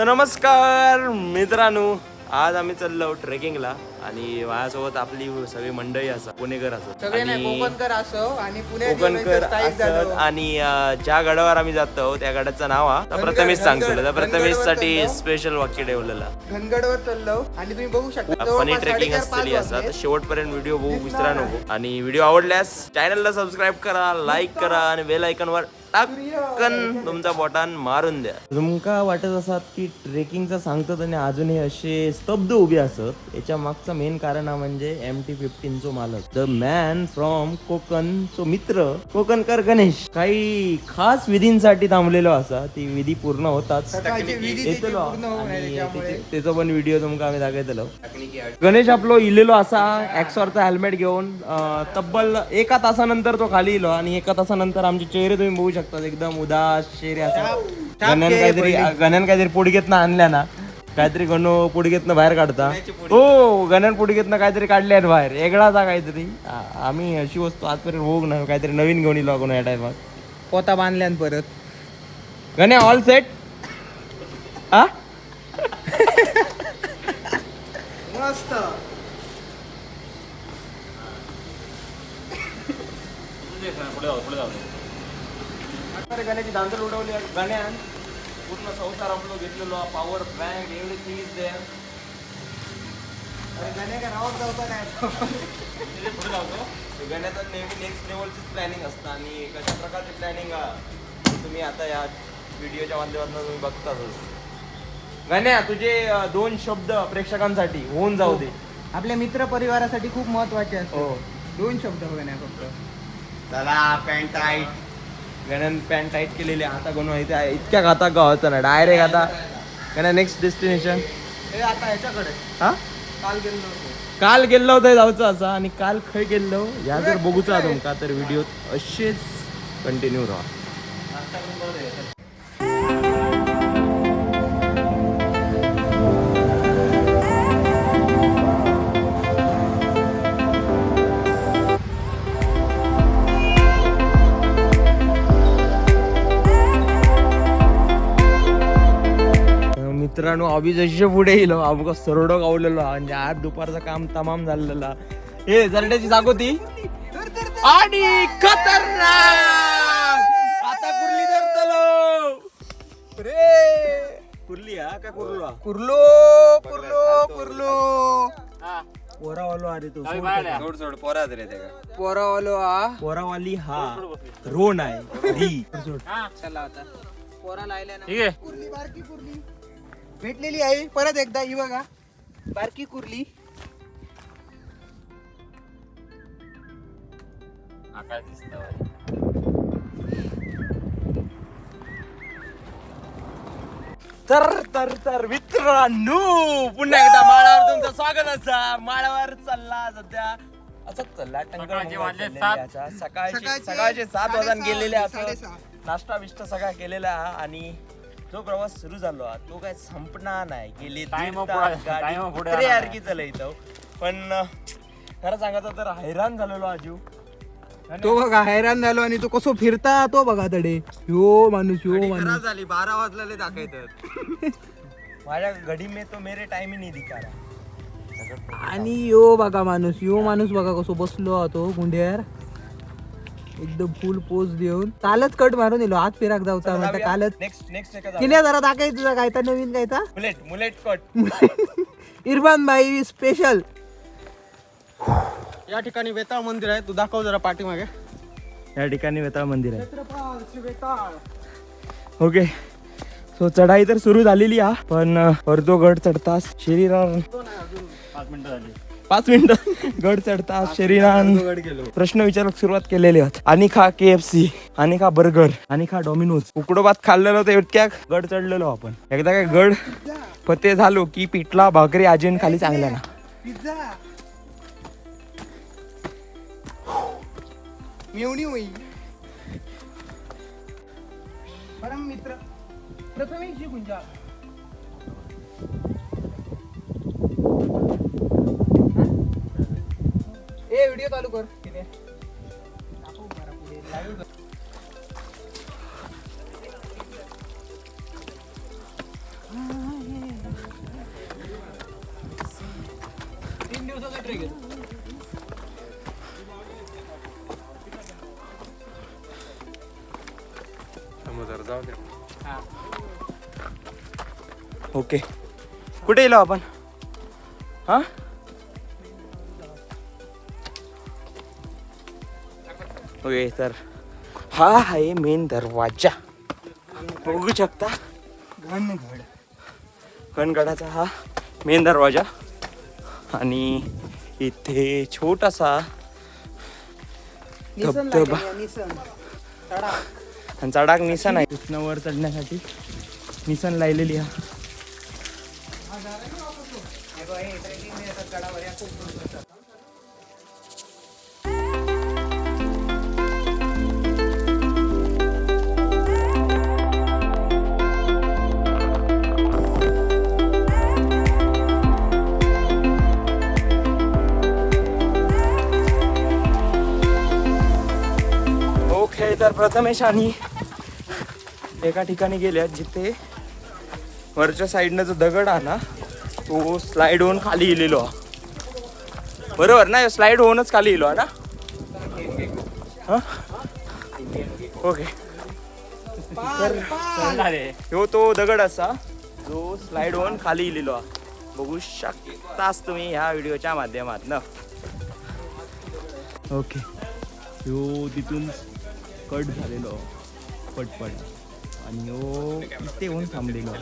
तर नमस्कार मित्रांनो. आज आम्ही चाललो ट्रेकिंगला. आणि माझ्यासोबत आपली सगळी मंडळी असं पुणेकर असत सगळे नाही कोकणकर असो आणि कोकणकर असत आणि ज्या गडावर आम्ही जातो त्या गडाचं नाव हा प्रथमेश सांगतो प्रथमेशसाठी स्पेशल वाक्य ठेवलेलं. धनगडवर चाललो. आणि तुम्ही बघू शकता फनी ट्रेकिंग असलेली असा तर वाजले. शेवटपर्यंत व्हिडिओ बघू विसरा नको. आणि व्हिडिओ आवडल्यास चॅनलला सबस्क्राईब करा लाईक करा आणि बेल वर टाकन तुमचा बटन मारून द्या. तुमका वाटत असत की ट्रेकिंगचं सांगतात आणि अजूनही असे स्तब्ध उभे असत. याच्या मागचं मेन कारण म्हणजे एम टी फिफ्टीनचो मालक. द मॅन फ्रॉम कोकण चो मित्र कोकणकर गणेश. काही खास विधींसाठी थांबलेलो असा. ती विधी पूर्ण विधी त्याची पण व्हिडिओ तुमका आम्ही दाखयतलो गणेश आपलो इलेलो असा ऍक्सॉरचा हेल्मेट घेऊन तब्बल एका तासानंतर तो खाली इलो आणि एका तासानंतर आमचे चेहरे तुम्ही बघू शकता एकदम उदास चेहरे असा. गण्यान काहीतरी गण्यान काहीतरी पुडगेतनं आणल्या ना. काहीतरी गणू पुडगेतनं बाहेर काढता. हो गण्यान पुडगेतनं काहीतरी काढले आहेत बाहेर. वेगळाचा काहीतरी. आ- आम्ही अशी वस्तू आजपर्यंत बघू ना काहीतरी नवीन घेऊन आपण या टायमात पोता बांधल्यान परत. गण्या ऑल सेट हा मस्त. गण्याची दांडल उडवली गण्यान पूर्ण संसार आपलो घेतलेलो power bank everything is there अरे गण्या का नावात जाऊचा नाही गण्याचं नेहमी नेक्स्ट लेवलचीच प्लॅनिंग असतं आणि कशा प्रकारची प्लॅनिंग तुम्ही आता या व्हिडिओच्या माध्यमातून तुम्ही बघतातच. गण्या तुझे दोन शब्द प्रेक्षकांसाठी होऊन जाऊ दे. आपल्या मित्र परिवारासाठी खूप महत्त्वाचे असतात. हो. दोन शब्द गण्या फक्त. चला पॅन्ट टाईट गण्यान पॅन्ट टाईट केलेली आहे. आता कोण इथे इतक्या खाता गावाचं ना डायरेक्ट आता गण्या नेक्स्ट डेस्टिनेशन हे आता ह्याच्याकडे. हा? काल गेलो काल गेल्लो थंय जावचो असा. आणि काल खंय गेल्लो ह्या जर बघूचा तुमका तर व्हिडिओ असेच कंटिन्यू राहा. मित्रांनो आम्ही जसे पुढे येलो आमका सरडो गावलेलो. म्हणजे आज दुपारचं काम तमाम झालेलं. हा. जरड्याची जागो ती आणि खतरनाक! आता कुर्ली धरतलो. रे! कुर्ली हा का कुर्लो? हा? कुर्लो कुर्लो. कुर्लो पोरावालो अरे तो. सोड सोड पोरा रे ते पोरावालो हा. पोरावाली हा. रोन आहे. री. चला आता. पोरा लायल्या ना. कुर्ली बारकी कुर्ली. भेटलेली आहे. परत एकदा ही बघा. बारकी कुर्ली. आकाश दिसत तर तर तर मित्रांनो पुन्हा एकदा माळावर तुमचं स्वागत असा. माळावर चालला सध्या. असंच चालला सकाळचे वाजले सात. सकाळचे सकाळचे सात वाजून गेलेले असं. नाश्ता बिष्टा सगळा केलेला हा आणि जो प्रवास सुरू झालो हा, तो काय संपणार नाही. गेली Time पुढे- जाणार चालयतो पण अं, खरं सांगायचं तर हैराण झालेलो आजू. तो बघा हैराण झालो आणि तो कसो फिरता तो बघा तडे. ह्यो माणूस ह्यो माणूस. झाली बारा वाजलेले दाखवतात. माझ्या घडी में तो मेरे टाइम ही नाही दिखा रहा. आणि यो बघा माणूस यो माणूस बघा कसो बसलो हा तो गुंड्यार एकदम फुल पोज देऊन. कालच कट मारून येलो. आज फिराक जाऊचा म्हणता कालच नेक्स्ट नेक्स्ट किने जरा दाखवायचं तुझा काय तर नवीन काय तर. मुलेट मुलेट कट इरफान भाई स्पेशल या ठिकाणी वेताळ मंदिर आहे. तू दाखव जरा पाठीमागे. या ठिकाणी वेताळ मंदिर आहे. ओके सो चढाई तर सुरू झालेली हा पण अर्धो गड चढतास शरीरावर पाच मिनिटं झाली. पाच मिनिटं. गड चढतास शरीरान प्रश्न विचारक सुरुवात केलेली होत. आणि खा के एफ सी आणि खा बर्गर आणि खा डॉमिनोज उकडो भात खाल्लेलो तर इतक्या गड चढलेलो आपण. एकदा काय गड फते झालो की पिठला भाकरी आजीन खाली चांगल्या ना. मित्र प्रथमेश ए व्हिडिओ चालू कर. तीन. दिवसाचा ट्रेक आहे. जाऊ ओके. कुठे येलो आपण? हां? ओके तर. हा आहे मेन दरवाजा. बघू शकता? घनगड घनगडाचा हा मेन दरवाजा. आणि इथे छोटासा धबधबा. आणि चढाक निसन आहे. तिथनं वर चढण्यासाठी निसन लायलेली हा प्रथमेश आणि एका ठिकाणी गेल्यात जिथे वरच्या साईडनं जो दगड आहे ना तो स्लाइड होऊन खाली गेलेलो बरोबर ना स्लाइड होऊनच खाली गेलो ना? ओके. तर ह्यो तो दगड असा जो स्लाइड होऊन खाली गेलेलो बघू शकताच तुम्ही ह्या व्हिडिओच्या माध्यमातनं. ओके. ह्यो तिथून कट झालेलो पटपट. आणि ह्यो इथे येऊन थांबलेलो.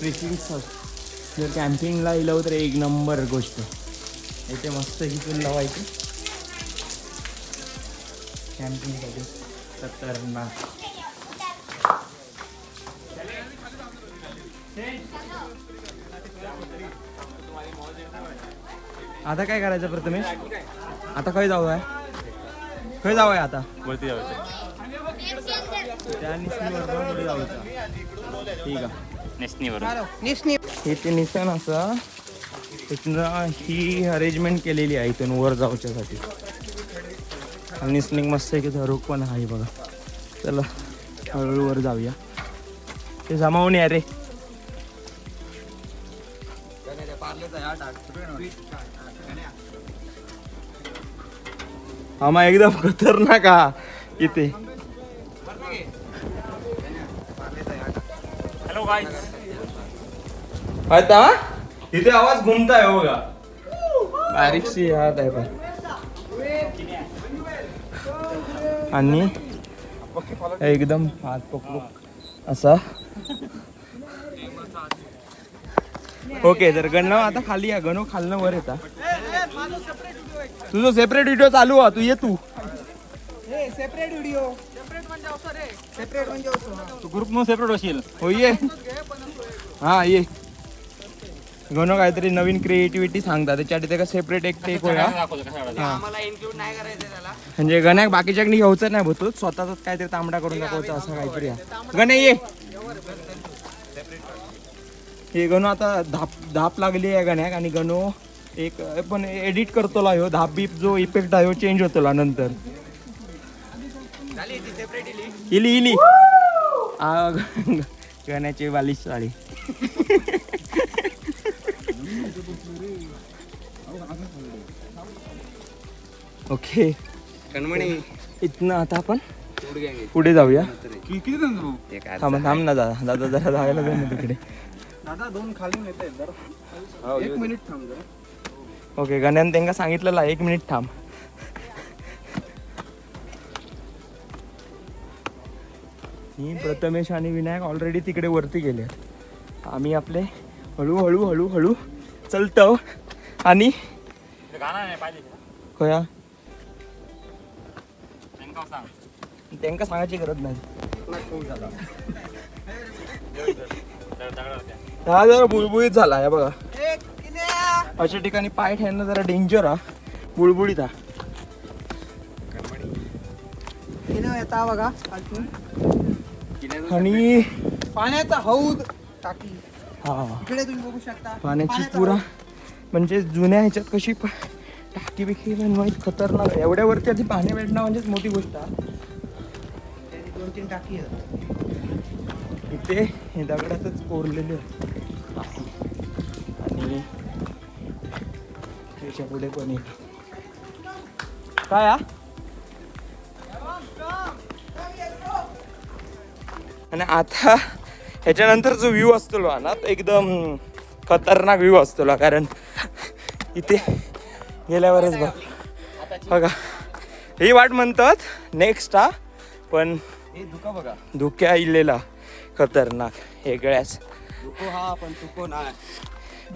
ट्रेकिंग जर कॅम्पिंगला इलं तर एक नंबर गोष्ट. इथे मस्त इथून लावायची. कॅम्पिंगसाठी खतरनाक आता काय करायचं प्रथमेश? आता खय जाऊ आहे खय जाऊ आहे आता? वरती जायचं त्या निसणीवर पुढे ठीक आहे. नेसनीवर हे ते निसन असा ही अरेंजमेंट केलेली आहे इथून वर जाऊच्यासाठी. आणि निसनिंग मस्त आहे की धरूक पण आहे बघा. चला हळूहळू वर जाऊया. ते जमावून या रे. हा मग एकदम खतरनाक हा इथे. हॅलो इथे आवाज घुमताय हो बघा. बारीकशी हात आहे पण. आणि एकदम हात पकडू असा. ओके तर गणव आता खाली या. गणव खालनं वर येता. तुझं सेपरेट व्हिडिओ चालू हा तू ये तू. सेपरेट व्हिडिओ सेपरेट म्हणजे तू ग्रुप म्हणून सेपरेट होशील. हो ये. हा ये. गणव काहीतरी नवीन क्रिएटिव्हिटी सांगता त्याच्यासाठी ते सेपरेट एक टेक होया. दाखवतो कसा काढायचा. आम्हाला इन्क्लूड नाही करायचं त्याला. म्हणजे गण्याक बाकीच्याकडे घ्यायचं नाही होतो स्वतःच काहीतरी तांबडा करून दाखवायचा असं काहीतरी आहे. गणे ये. हे गणू आता धाप धाप लागली आहे गण्याक आणि गणू एक पण एडिट करतो ह्यो. धाप बीप जो इफेक्ट आहे चेंज होतो नंतर. इली. इली गण्याची बालिश साडी. ओके. कणमणी. इथनं आता आपण पुढे जाऊया. किती थांब थांब ना दादा. दादा जरा जायला दे ना तिकडे. दादा दोन खाली जरा. एक मिनिट थांब जरा. ओके गण्यान त्यांना सांगितलेलं आहे, एक मिनिट थांब. मी प्रथमेश आणि विनायक ऑलरेडी तिकडे वरती गेले आम्ही आपले हळूहळू हळूहळू चलतो आणि? होया त्यांना सांगायची गरज नाही. हा जरा बुळबुळीत झाला आहे बघा. अशा ठिकाणी पाय ठेवणं जरा डेंजर हा. बुळबुळीत हा. येता बघा. आणि पाण्याचा हौद टाकी. हा. इकडे तुम्ही बघू शकता. पाण्याची पुरा म्हणजे जुन्या ह्याच्यात कशी टाकी बिकी बनवायची खतरनाक. एवढ्यावरती आधी पाणी भेटणं म्हणजेच मोठी गोष्ट आहे तीन टाकी आहेत इथे हे दगडातच कोरलेले आहे. आणि त्याच्या पुढे पण एक. काय? आणि आता ह्याच्यानंतर जो व्ह्यू असतो ना तो एकदम खतरनाक व्ह्यू असतो ला, कारण इथे गेल्यावरच बघ. बघा. ही वाट म्हणतात नेक्स्ट हा. पण हे धुका बघा. धुक्या इलेला खतरनाक. वेगळ्याच हा पण तुको नाही.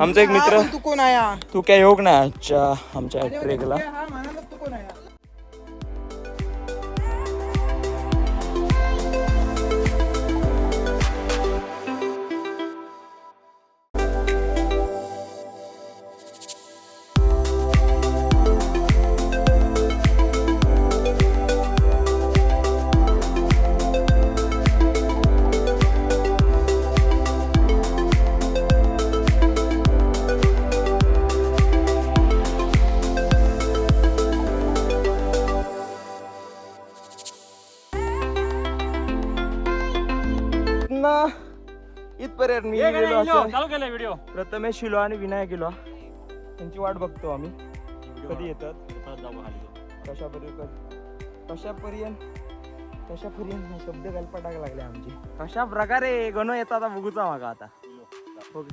आमचा एक मित्र तू कोण आहे तू काय योग ना आजच्या आमच्या ट्रेकला हा म्हणाला तू कोण आहे इथपर्यंत मी. चालू केलं व्हिडिओ प्रथमेश शिलो आणि विनायक गेलो. त्यांची वाट बघतो आम्ही. कधी येतात? कशापर्यंत? कशापर्यंत? कशापर्यंत? हा शब्द गलपटाक लागले आमची. कशा प्रकारे? गणो येतात आता बघूचा मागा आता. बघ.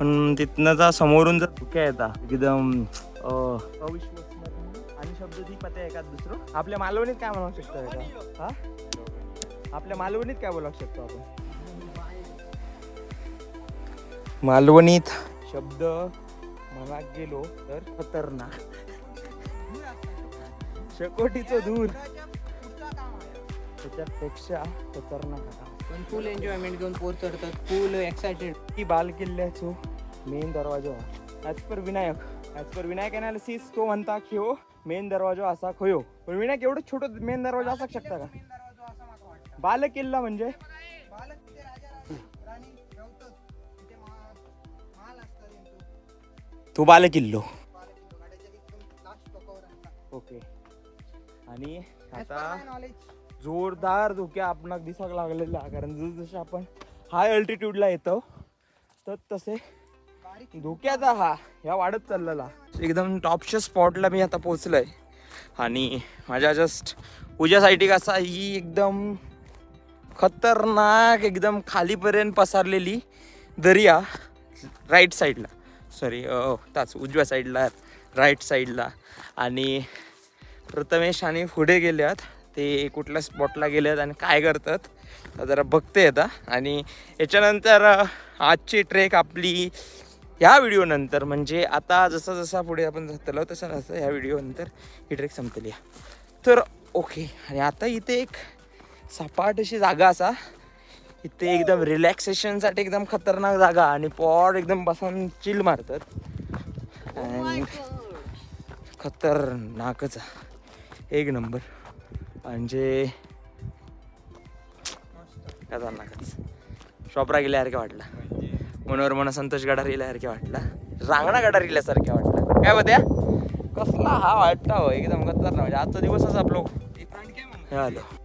पण तिथनं जा समोरून जर धुक्या येतात एकदम अं, अविश्वसनीय. आणि शब्द ती पते एखाद दुसरं. आपल्या मालवणीत काय म्हणू शकतो? हा? आपल्या मालवणीत काय बोलू शकतो आपण? मालवणीत. शब्द मनात गेलो तर खतरनाक. शेकोटीचं दूर त्याच्यापेक्षा खतरनाक आता. पण फुल एन्जॉयमेंट घेऊन पोर चढतात. फुल एक्साइटेड की बाल किल्ल्याचो मेन दरवाजो as per Vinayak as per Vinayak analysis तो म्हणता की हो मेन दरवाजा असा खयो. पण विनायक एवढं छोटं मेन दरवाजा असा शकता का? बाल किल्ला म्हणजे? तो बाल किल्लो ओके. आणि आता जोरदार धोक्या आपणाक दिसाक लागलेला कारण जस जसं आपण हाय अल्टिट्यूडला येतो तर तसे धोक्याचा हा ह्या वाढत चाललेला. एकदम टॉपच्या स्पॉटला मी आता पोचलोय आणि माझ्या जस्ट उज्यासाठी कसा ही एकदम खतरनाक एकदम खालीपर्यंत पसरलेली दर्या राईट साईडला सॉरी ताच उजव्या साईडला राईट साईडला आणि प्रथमेश आणि पुढे गेल्यात. ते कुठल्या स्पॉटला गेल्यात आणि काय करतात जरा बघते आता. आणि याच्यानंतर आजची ट्रेक आपली ह्या व्हिडिओनंतर म्हणजे आता जसा जसा पुढे आपण जातलो तसं तसं ह्या व्हिडिओनंतर ही ट्रेक संपली तर ओके आणि आता इथे एक सपाट अशी जागा असा. इथे एकदम रिलॅक्सेशनसाठी एकदम खतरनाक जागा आणि पॉड एकदम बसून चिल मारतात. आणि खतरनाकच. एक नंबर. म्हणजे खतरनाकच. शॉपरा गेल्यासारखं वाटला. मनोहर मन संतोष गडार गेल्यासारखे वाटला. रांगणा गडार गेल्यासारखे वाटला. काय बघ्या कसला हा वाटता हो एकदम खतरनाक. म्हणजे आजचा दिवसच आपलो हे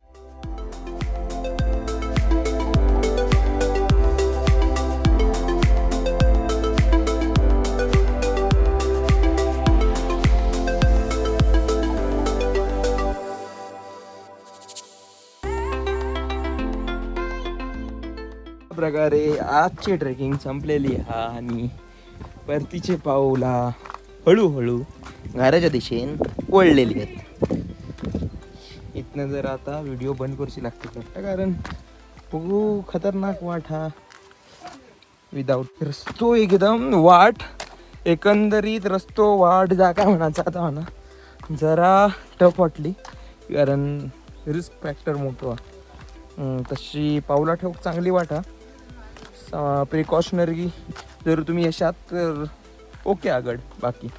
प्रकारे आजची ट्रेकिंग संपलेली हा आणि परतीचे पाऊला हळूहळू घराच्या दिशेन वळलेली आहेत. इथनं जर आता व्हिडिओ बंद करूची लागते वाटतं कारण खूप खतरनाक वाट हा. विदाऊट रस्तो एकदम वाट एकंदरीत रस्तो वाट जागा म्हणायचा आता म्हणा. जरा टफ वाटली कारण रिस्क फॅक्टर मोठं. तशी पावला ठेवूक चांगली वाटा प्रिकॉशनरी जर तुम्ही यशात तर ओके आगड बाकी.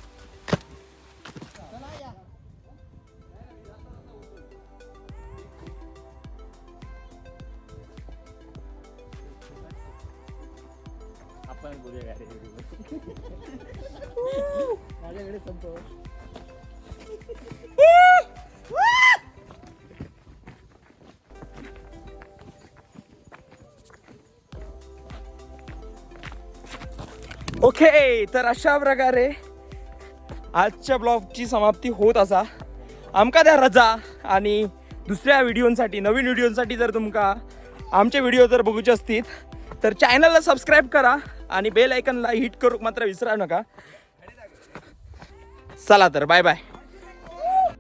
ओके तर अशा प्रकारे आजच्या ब्लॉगची समाप्ती होत असा. आमका द्या रजा आणि दुसऱ्या व्हिडिओसाठी नवीन व्हिडिओसाठी जर तुमका आमचे व्हिडिओ जर बघूचे असतील तर चॅनलला सबस्क्राईब करा आणि बेल आयकनला हिट करू मात्र विसरा नका. चला तर बाय बाय